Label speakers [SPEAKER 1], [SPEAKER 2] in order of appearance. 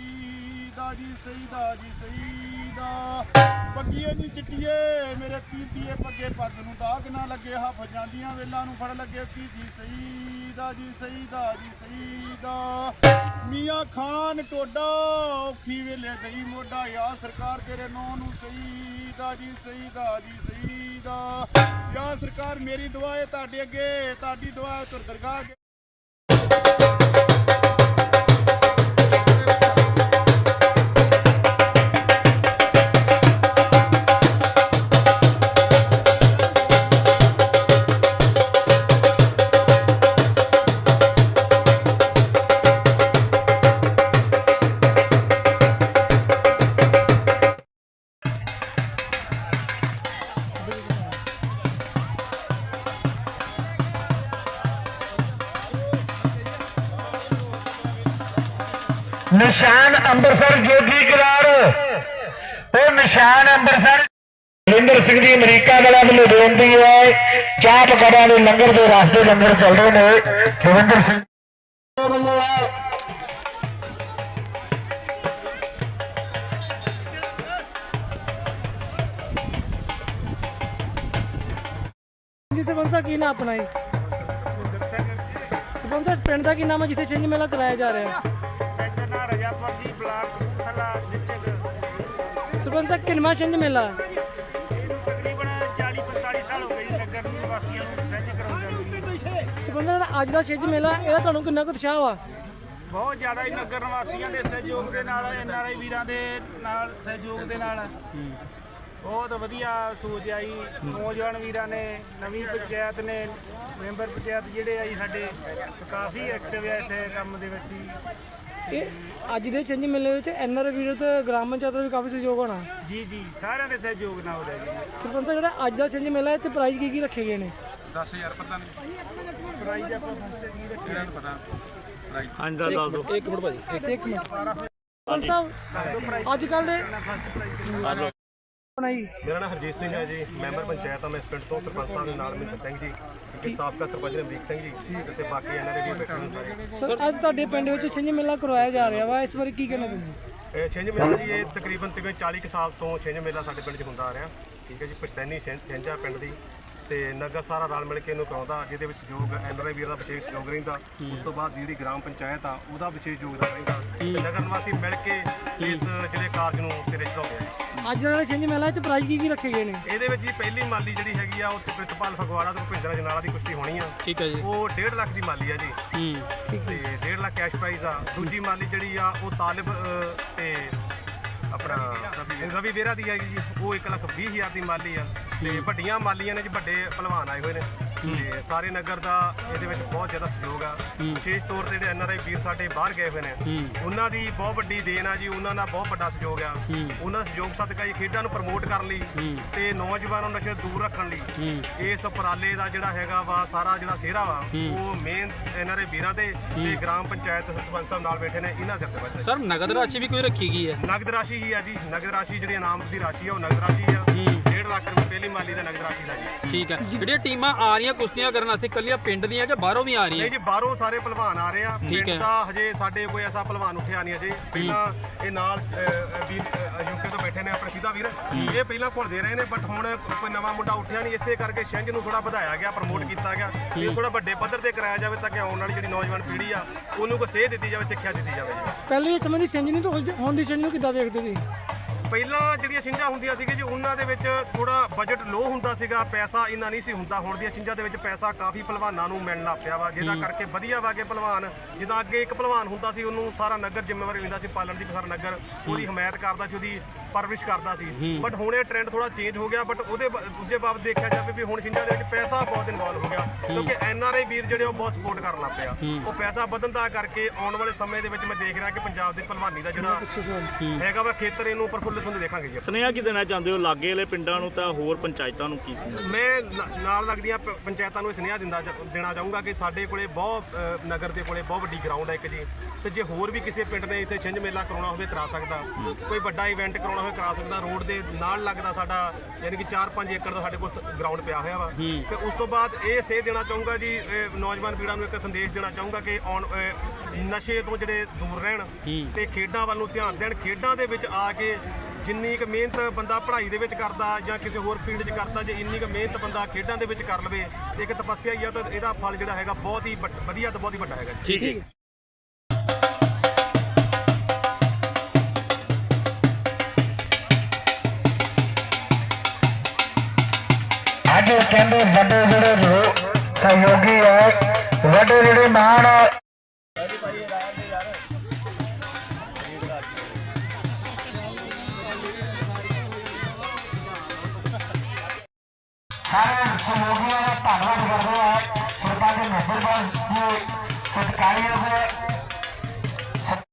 [SPEAKER 1] ਸਈਦਾ ਜੀ ਸਈਦਾ ਜੀ, ਸਈਦਾ। ਪੱਗੀਏ ਨੀ ਚਿੱਟੀਏ, ਮੇਰੇ ਪੀਤੀਏ ਪੱਗੇ ਪੱਗ ਨੂੰ ਦਾਗ ਨਾ ਲੱਗੇ, ਹੱਫ ਜਾਂਦੀਆਂ ਵੇਲਾਂ ਨੂੰ ਫੜ ਲੱਗੇ ਪੀਜੀ। ਸਈਦਾ ਜੀ ਸਈਦਾ ਜੀ, ਸਈਦਾ। ਮੀਆਂ ਖਾਨ ਟੋਡਾ, ਔਖੀ ਵੇਲੇ ਦਈ ਮੋਢਾ। ਯਾ ਸਰਕਾਰ ਤੇਰੇ ਨਾਂ ਨੂੰ ਸਈਦਾ ਜੀ ਸਈਦਾ ਜੀ, ਸਈਦਾ। ਯਾ ਸਰਕਾਰ, ਮੇਰੀ ਦੁਆ ਤੁਹਾਡੇ ਅੱਗੇ, ਤੁਹਾਡੀ ਦੁਆ ਤੁਰ ਦਰਗਾਹ ਅੱਗੇ।
[SPEAKER 2] ਨਿਸ਼ਾਨ ਅੰਮ੍ਰਿਤਸਰ ਜੋਗੀ ਕਰਾਰ। ਉਹ ਨਿਸ਼ਾਨ ਅੰਮ੍ਰਿਤਸਰ ਜਿੰਦਰ ਸਿੰਘ ਜੀ ਅਮਰੀਕਾ ਵਾਲਾ ਵੱਲੋਂ ਬੇਨਤੀ ਹੈ। ਚਾਹ ਪਕਾੜਾਂ ਦੇ ਲੰਗਰ ਦੇ ਰਾਸਤੇ ਲੰਗਰ ਚੱਲ ਰਹੇ ਨੇ। ਦਵਿੰਦਰ ਸਿੰਘ
[SPEAKER 3] ਜੀ, ਸਰਪੰਚ ਕੀ ਨਾਮ ਆਪਣਾ ਜੀ? ਸਰਪੰਚ ਪਿੰਡ ਦਾ ਕੀ ਨਾਮ ਹੈ ਜਿੱਥੇ ਛਿੰਝ ਮੇਲਾ ਕਰਾਇਆ ਜਾ ਰਿਹਾ? ਹੈ
[SPEAKER 4] ਰਜਾਪੁਰ ਜੀ ਬਲਾਕ ਕਪੂਰਥਲਾ ਡਿਸਟ੍ਰਿਕਟ
[SPEAKER 3] ਸਰਪੰਚ ਸਾਹਿਬ ਕਿੰਨਵਾਂ ਛਿੰਝ ਮੇਲਾ?
[SPEAKER 4] ਇਹਨੂੰ ਤਕਰੀਬਨ 40 45 ਸਾਲ ਹੋ ਗਏ ਜੀ ਨਗਰ ਨਿਵਾਸੀਆਂ ਨੂੰ ਸਹਿਜ ਕਰਾਉਂਦੇ ਨੂੰ
[SPEAKER 3] ਸਰਪੰਚ ਸਾਹਿਬ ਅੱਜ ਦਾ ਛਿੰਝ ਮੇਲਾ ਇਹਦਾ ਤੁਹਾਨੂੰ ਕਿੰਨਾ ਕੁ ਉਤਸ਼ਾਹ ਵਾ?
[SPEAKER 4] ਬਹੁਤ ਜ਼ਿਆਦਾ ਹੀ ਨਗਰ ਨਿਵਾਸੀਆਂ ਦੇ ਸਹਿਯੋਗ ਦੇ ਨਾਲ ਐਨਆਰਆਈ ਵੀਰਾਂ ਦੇ ਨਾਲ ਸਹਿਯੋਗ ਦੇ ਨਾਲ। ਬਹੁਤ ਵਧੀਆ ਸੋਚ ਆਈ। ਨੌਜਵਾਨ ਵੀਰਾਂ ਨੇ ਨਵੀਂ ਪੰਚਾਇਤ ਨੇ ਮੈਂਬਰ ਪੰਚਾਇਤ ਜਿਹੜੇ ਆ ਜੀ ਸਾਡੇ ਕਾਫੀ ਐਕਟਿਵ ਐ ਇਸ ਕੰਮ ਦੇ ਵਿੱਚ
[SPEAKER 3] ਇਹ ਅੱਜ ਦੇ ਛਿੰਝ ਮੇਲੇ ਵਿੱਚ ਐਨਆਰ ਵੀਰ ਤੇ ਗ੍ਰਾਮ ਪੰਚਾਇਤ ਦਾ ਵੀ ਕਾਫੀ ਸਹਿਯੋਗ ਹੋਣਾ।
[SPEAKER 4] ਜੀ ਜੀ ਸਾਰਿਆਂ ਦੇ ਸਹਿਯੋਗ ਨਾਲ ਹੋ ਰਿਹਾ ਜੀ।
[SPEAKER 3] ਸਰਪੰਚ ਸਾਹਿਬ ਜਿਹੜਾ ਅੱਜ ਦਾ ਛਿੰਝ ਮੇਲਾ ਹੈ ਤੇ ਪ੍ਰਾਈਜ਼ ਕੀ ਕੀ ਰੱਖੇ ਗਏ ਨੇ?
[SPEAKER 5] 10000 ਪਤਾ ਨਹੀਂ।
[SPEAKER 4] ਪ੍ਰਾਈਜ਼ ਆਪਾਂ ਫਸਟ ਕੀ ਰੱਖਿਆ
[SPEAKER 5] ਕਿਹੜਾ ਨੂੰ ਪਤਾ।
[SPEAKER 3] ਇੱਕ ਮਿੰਟ ਸਰਪੰਚ ਸਾਹਿਬ ਅੱਜ ਕੱਲ ਦੇ ਆਪਣਾ ਜੀ
[SPEAKER 6] ਮੇਰਾ ਨਾਮ ਹਰਜੀਤ ਸਿੰਘ ਹੈ ਜੀ ਮੈਂਬਰ ਪੰਚਾਇਤ ਆ ਮੈਂ ਇਸ ਪਿੰਡ ਤੋਂ ਸਰਪੰਚ ਸਾਹਿਬ ਦੇ ਨਾਲ ਮਿੰਦਰ ਸਿੰਘ ਜੀ ਤੇ ਸਾਬਕਾ ਸਰਪੰਚ ਅਮਰੀਕ ਸਿੰਘ ਜੀ ਤੇ ਬਾਕੀ ਦੇ ਵੀ ਬੈਠੇ ਨੇ ਸਾਰੇ।
[SPEAKER 3] ਸਰ ਅੱਜ ਤੁਹਾਡੇ ਪਿੰਡ ਵਿੱਚ ਛਿੰਝ ਮੇਲਾ ਕਰਵਾਇਆ ਜਾ ਰਿਹਾ ਵਾ ਇਸ ਬਾਰੇ ਕੀ ਕਹਿਣਾ ਤੁਸੀਂ?
[SPEAKER 6] ਇਹ ਛਿੰਝ ਮੇਲਾ ਜੀ ਇਹ ਤਕਰੀਬਨ ਤਕਰੀਬਨ 40 ਕੁ ਸਾਲ ਤੋਂ ਛਿੰਝ ਮੇਲਾ ਸਾਡੇ ਪਿੰਡ 'ਚ ਹੁੰਦਾ ਆ ਰਿਹਾ। ਠੀਕ ਹੈ ਜੀ ਪਛਤੈਨੀ ਛਿੰਝ ਪਿੰਡ ਦੀ। ਤੇ ਨਗਰ ਸਾਰਾ ਰਲ ਮਿਲ ਕੇ ਇਹਨੂੰ ਕਰਾਉਂਦਾ ਜਿਹਦੇ ਵਿੱਚ ਸਹਿਯੋਗ ਐਨਆਰਆਈ ਵੀਰ ਦਾ ਵਿਸ਼ੇਸ਼ ਸਹਿਯੋਗ ਰਹਿੰਦਾ। ਉਸ ਤੋਂ ਬਾਅਦ ਜਿਹੜੀ ਗ੍ਰਾਮ ਪੰਚਾਇਤ ਆ ਉਹਦਾ ਵਿਸ਼ੇਸ਼ ਯੋਗਦਾਨ ਰਹਿੰਦਾ। ਤੇ ਨਗਰ ਨਿਵਾਸੀ ਮਿਲ ਕੇ ਇਸ ਜਿਹੜੇ ਕਾਰਜ ਨੂੰ ਸਿਰੇ ਚੜਾਉਂਦੇ ਆ।
[SPEAKER 3] ਅੱਜ ਜਿਹੜਾ ਛਿੰਝ ਮੇਲਾ ਤੇ ਪ੍ਰਾਈਜ਼ ਕੀ ਕੀ ਰੱਖੇ ਗਏ ਨੇ?
[SPEAKER 6] ਇਹਦੇ ਵਿੱਚ ਜੀ ਪਹਿਲੀ ਮਾਲੀ ਜਿਹੜੀ ਹੈਗੀ ਆ ਉਹ ਪ੍ਰਿਤਪਾਲ ਫਗਵਾੜਾ ਤੇ ਭੁਪਿੰਦਰ ਜਨਾਲਾ ਦੀ ਕੁਸ਼ਤੀ ਹੋਣੀ ਆ। ਠੀਕ ਹੈ ਜੀ। ਉਹ 1.5 ਲੱਖ ਦੀ ਮਾਲੀ ਆ ਜੀ। ਹੂੰ ਤੇ 1.5 ਲੱਖ ਕੈਸ਼ ਪ੍ਰਾਈਜ਼ ਆ। ਦੂਜੀ ਮਾਲੀ ਜਿਹੜੀ ਆ ਉਹ ਤਾਲਿਬ ਤੇ ਆਪਣਾ ਰਵੀ ਵੇਰਾ ਦੀ ਹੈਗੀ ਜੀ। ਉਹ 1 ਲੱਖ 20 ਹਜ਼ਾਰ ਦੀ ਮਾਲੀ ਆ। ਤੇ ਵੱਡੀਆਂ ਮਾਲੀਆਂ ਨੇ ਜੀ ਵੱਡੇ ਪਹਿਲਵਾਨ ਆਏ ਹੋਏ ਨੇ। ਤੇ ਸਾਰੇ ਨਗਰ ਦਾ ਇਹਦੇ ਵਿੱਚ ਬਹੁਤ ਜ਼ਿਆਦਾ ਸਹਿਯੋਗ ਆ। ਵਿਸ਼ੇਸ਼ ਤੌਰ ਤੇ ਜਿਹੜੇ ਐਨਆਰਆਈ ਵੀਰ ਸਾਡੇ ਬਾਹਰ ਗਏ ਹੋਏ ਨੇ ਉਹਨਾਂ ਦੀ ਬਹੁਤ ਵੱਡੀ ਦੇਣ ਆ ਜੀ ਉਹਨਾਂ ਦਾ ਬਹੁਤ ਵੱਡਾ ਸਹਿਯੋਗ ਆ। ਉਹਨਾਂ ਦਾ ਸਹਿਯੋਗ ਸਦਕਾ ਜੀ ਖੇਡਾਂ ਨੂੰ ਪ੍ਰਮੋਟ ਕਰਨ ਲਈ ਤੇ ਨੌਜਵਾਨਾਂ ਨੂੰ ਨਸ਼ੇ ਦੂਰ ਰੱਖਣ ਲਈ ਇਸ ਉਪਰਾਲੇ ਦਾ ਜਿਹੜਾ ਹੈਗਾ ਵਾ ਸਾਰਾ ਜਿਹੜਾ ਸਿਹਰਾ ਵਾ ਉਹ ਮੇਨ ਐਨਆਰਆਈ ਵੀਰਾਂ ਤੇ ਤੇ ਗ੍ਰਾਮ ਪੰਚਾਇਤ ਸਰਪੰਚ ਸਾਹਿਬ ਨਾਲ ਬੈਠੇ ਨੇ ਇਹਨਾਂ ਸਿਰ ਤੇ ਬੈਠੇ
[SPEAKER 7] ਸਰ ਨਗਦ ਰਾਸ਼ੀ ਵੀ ਕੋਈ ਰੱਖੀ ਗਈ ਹੈ?
[SPEAKER 6] ਨਗਦ ਰਾਸ਼ੀ ਹੀ ਆ ਜੀ ਨਗਦ ਰਾਸ਼ੀ ਜਿਹੜੀ ਇਨਾਮ ਦੀ ਰਾਸ਼ੀ ਆ ਉਹ ਨਗਦ ਰਾਸ਼ੀ ਆ। 1.5 ਲੱਖ ਰੁਪਏ ਪਹਿਲੀ ਮਾਲੀ ਦਾ ਨਗਦ ਰਾਸ਼ੀ ਦਾ ਜੀ।
[SPEAKER 7] ਠੀਕ ਹੈ। ਜਿਹੜੀਆਂ ਟੀਮਾਂ ਆ ਰਹੀਆਂ ਕੁਸ਼ਤੀਆਂ ਕਰਨ ਵਾਸਤੇ ਕੱਲੀਆਂ ਪਿੰਡ ਦੀਆਂ ਕਿ ਬਾਹਰੋਂ ਵੀ ਆ ਰਹੀਆਂ?
[SPEAKER 6] ਨਹੀਂ ਜੀ ਬਾਹਰੋਂ ਸਾਰੇ ਪਹਿਲਵਾਨ ਆ ਰਹੇ ਆ।
[SPEAKER 7] ਠੀਕ ਹੈ।
[SPEAKER 6] ਪਿੰਡ ਦਾ ਹਜੇ ਸਾਡੇ ਕੋਈ ਐਸਾ ਪਹਿਲਵਾਨ ਉੱਠਿਆ ਨਹੀਂ ਅਜੇ। ਪਹਿਲਾਂ ਇਹ ਨਾਲ ਵੀ ਯੂਕੇ ਤੋਂ ਬੈਠੇ ਨੇ ਆਪਣੇ ਸਿੱਧਾ ਵੀਰ। ਇਹ ਪਹਿਲਾਂ ਘੁਲਦੇ ਰਹੇ ਨੇ ਬਟ ਹੁਣ ਕੋਈ ਨਵਾਂ ਮੁੰਡਾ ਉੱਠਿਆ ਨਹੀਂ। ਇਸੇ ਕਰਕੇ ਛਿੰਝ ਨੂੰ ਥੋੜਾ ਵਧਾਇਆ ਗਿਆ ਪ੍ਰਮੋਟ ਕੀਤਾ ਗਿਆ। ਇਹ ਥੋੜਾ ਵੱਡੇ ਪੱਧਰ ਤੇ ਕਰਾਇਆ ਜਾਵੇ ਤਾਂ ਕਿ ਆਉਣ ਵਾਲੀ ਜਿਹੜੀ ਨੌਜਵਾਨ ਪੀੜ੍ਹੀ ਆ ਉਹਨੂੰ ਕੋਈ ਸੇਧ ਦਿੱਤੀ ਜਾਵੇ ਸਿੱਖਿਆ ਦਿੱਤੀ ਜਾਵੇ ਜੀ।
[SPEAKER 3] ਪਹਿਲੇ ਇਸ ਸਮੇਂ ਦੀ ਛਿੰਝ ਨਹੀਂ ਤਾਂ ਹੁਣ ਦੀ ਛਿੰਝ ਨੂੰ ਕਿੱਦਾਂ ਵੇਖਦੇ ਤੁਸੀਂ
[SPEAKER 6] ਪਹਿਲਾਂ ਜਿਹੜੀਆਂ ਛਿੰਝਾਂ ਹੁੰਦੀਆਂ ਸੀਗੀਆਂ ਜੀ ਉਹਨਾਂ ਦੇ ਵਿੱਚ ਥੋੜਾ ਬਜਟ ਲੋ ਹੁੰਦਾ ਸੀਗਾ ਪੈਸਾ ਇੰਨਾ ਨਹੀਂ ਸੀ ਹੁੰਦਾ। ਹੁਣ ਦੀਆਂ ਛਿੰਝਾਂ ਦੇ ਵਿੱਚ ਪੈਸਾ ਕਾਫੀ ਪਹਿਲਵਾਨਾਂ ਨੂੰ ਮਿਲਣ ਲੱਗ ਪਿਆ ਵਾ ਜਿਹਦਾ ਕਰਕੇ ਵਧੀਆ ਵਾ ਕੇ ਪਹਿਲਵਾਨ ਜਿੱਦਾਂ ਅੱਗੇ ਇੱਕ ਪਹਿਲਵਾਨ ਹੁੰਦਾ ਸੀ ਉਹਨੂੰ ਸਾਰਾ ਨਗਰ ਜ਼ਿੰਮੇਵਾਰੀ ਲੈਂਦਾ ਸੀ ਪਾਲਣ ਦੀ ਸਾਰਾ ਨਗਰ ਉਹਦੀ ਹਮਾਇਤ ਕਰਦਾ ਸੀ ਉਹਦੀ ਪਰਵਰਿਸ਼ ਕਰਦਾ ਸੀ। ਬਟ ਹੁਣ ਇਹ ਟ੍ਰੈਂਡ ਥੋੜਾ ਚੇਂਜ ਹੋ ਗਿਆ ਬਟ ਉਹਦੇ ਬ- ਦੂਜੇ ਬਾਬਤ ਦੇਖਿਆ ਜਾਵੇ ਵੀ ਹੁਣ ਛਿੰਝਾਂ ਦੇ ਵਿੱਚ ਪੈਸਾ ਬਹੁਤ ਇਨਵੋਲਵ ਹੋ ਗਿਆ। ਕਿਉਂਕਿ ਐਨ ਆਰ ਆਈ ਵੀਰ ਜਿਹੜੇ ਉਹ ਬਹੁਤ ਸਪੋਰਟ ਕਰਨ ਲੱਗ ਪਿਆ। ਉਹ ਪੈਸਾ ਵਧਣ ਦਾ ਕਰਕੇ ਆਉਣ ਵਾਲੇ ਸਮੇਂ ਦੇ ਵਿੱਚ ਮੈਂ ਦੇਖ ਰਿਹਾ ਕਿ ਪੰਜਾਬ ਦੀ ਪਹਿਲਵਾਨੀ ਦਾ ਜਿਹੜਾ ਹੈਗਾ ਵਾ ਖੇਤਰ ਇਹਨੂੰ ਪ੍ਰਫੁੱਲਿਤ ਹੁੰਦੇ ਦੇਖਾਂਗੇ ਜੀ
[SPEAKER 8] ਸੁਨੇਹਾ ਕੀ ਦੇਣਾ ਚਾਹੁੰਦੇ ਹੋ? ਲਾਗੇ ਵਾਲੇ ਪਿੰਡਾਂ ਨੂੰ ਤਾਂ ਹੋਰ ਪੰਚਾਇਤਾਂ ਨੂੰ ਕੀ ਸੁਨੇਹਾ?
[SPEAKER 6] ਮੈਂ ਨ- ਨਾਲ ਲੱਗਦੀਆਂ ਪ- ਪੰਚਾਇਤਾਂ ਨੂੰ ਇਹ ਸੁਨੇਹਾ ਦਿੰਦਾ ਜਾ- ਦੇਣਾ ਚਾਹੂੰਗਾ ਕਿ ਸਾਡੇ ਕੋਲੇ ਬਹੁਤ ਅ, ਨਗਰ ਦੇ ਕੋਲੇ ਬਹੁਤ ਵੱਡੀ ਗਰਾਊਂਡ ਹੈ ਇੱਕ ਜੀ। ਤੇ ਜੇ ਹੋਰ ਵੀ ਕਿਸੇ ਪਿੰਡ ਨੇ ਇੱਥੇ ਛਿੰਝ ਮੇਲਾ ਕਰਾਉਣਾ ਹੋਵੇ ਕਰਾ ਸਕਦਾ। ਕੋਈ ਵੱਡਾ ਇਵੈਂਟ ਕਰਾਉਣਾ ਕਰਾਉਣਾ ਹੋਵੇ ਕਰਾ ਸਕਦਾ ਰੋਡ ਦੇ ਨਾਲ ਲੱਗਦਾ ਸਾਡਾ ਯਾਨੀ ਕਿ 4-5 ਏਕੜ ਦਾ ਸਾਡੇ ਕੋਲ ਗਰਾਊਂਡ ਪਿਆ ਹੋਇਆ ਵਾ। ਤੇ ਉਸ ਤੋਂ ਬਾਅਦ ਇਹ ਸੇਧ ਦੇਣਾ ਚਾਹੂੰਗਾ ਜੀ ਨੌਜਵਾਨ ਪੀੜ੍ਹਾਂ ਨੂੰ ਇੱਕ ਸੰਦੇਸ਼ ਦੇਣਾ ਚਾਹੂੰਗਾ ਕਿ ਅਹ, ਨਸ਼ੇ ਤੋਂ ਜਿਹੜੇ ਦੂਰ ਰਹਿਣ ਤੇ ਖੇਡਾਂ ਵੱਲ ਨੂੰ ਧਿਆਨ ਦੇਣ ਖੇਡਾਂ ਦੇ ਵਿੱਚ ਆ ਕੇ ਜਿੰਨੀ ਕੁ ਮਿਹਨਤ ਬੰਦਾ ਪੜ੍ਹਾਈ ਦੇ ਵਿੱਚ ਕਰਦਾ ਜਾਂ ਕਿਸੇ ਹੋਰ ਫੀਲਡ 'ਚ ਕਰਦਾ ਜੇ ਇੰਨੀ ਕੁ ਮਿਹਨਤ ਬੰਦਾ ਖੇਡਾਂ ਦੇ ਵਿੱਚ ਕਰ ਲਵੇ ਇੱਕ ਤਪੱਸਿਆ ਹੀ ਆ ਤਾਂ ਇਹਦਾ ਫਲ ਜਿਹੜਾ ਹੈਗਾ ਬਹੁਤ ਹੀ ਵਧੀਆ ਤੇ ਬਹੁਤ ਹੀ ਵੱਡਾ ਹੈਗਾ
[SPEAKER 7] ਠੀਕ ਹੈ।
[SPEAKER 2] ਅੱਜ ਕਹਿੰਦੇ ਵੱਡੇ ਜਿਹੜੇ ਸਹਿਯੋਗੀ ਹੈ। ਵੱਡੇ ਜਿਹੜੇ ਮਾਣ ਸਾਰੇ ਸਹਿਯੋਗੀਆਂ ਦਾ ਧੰਨਵਾਦ ਕਰਦੇ ਹਾਂ। ਸਰਪੰਚ ਮਹਿਬੂਬਾਸ ਜੀ, ਸਤਿਕਾਰਯੋਗ